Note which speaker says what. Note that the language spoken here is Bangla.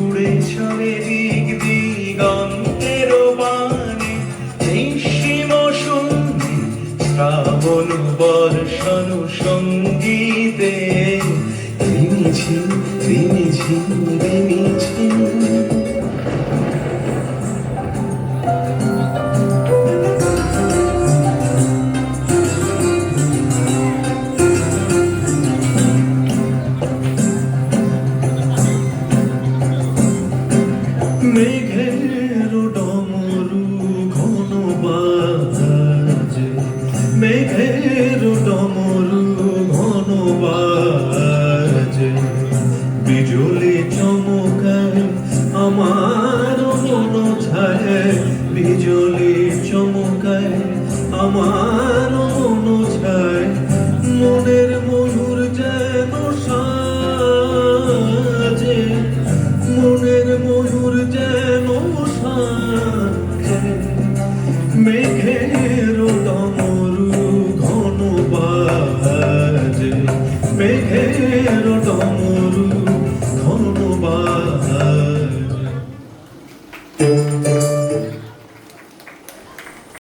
Speaker 1: উড়ে চলে দিক দিগন্তের বাণী নিঃসীম শুনে শ্রাবণ বর্ষণ সঙ্গীতে। রিমিঝি রিমিঝি রে bekle. হে রডমরু ধন্যবাদ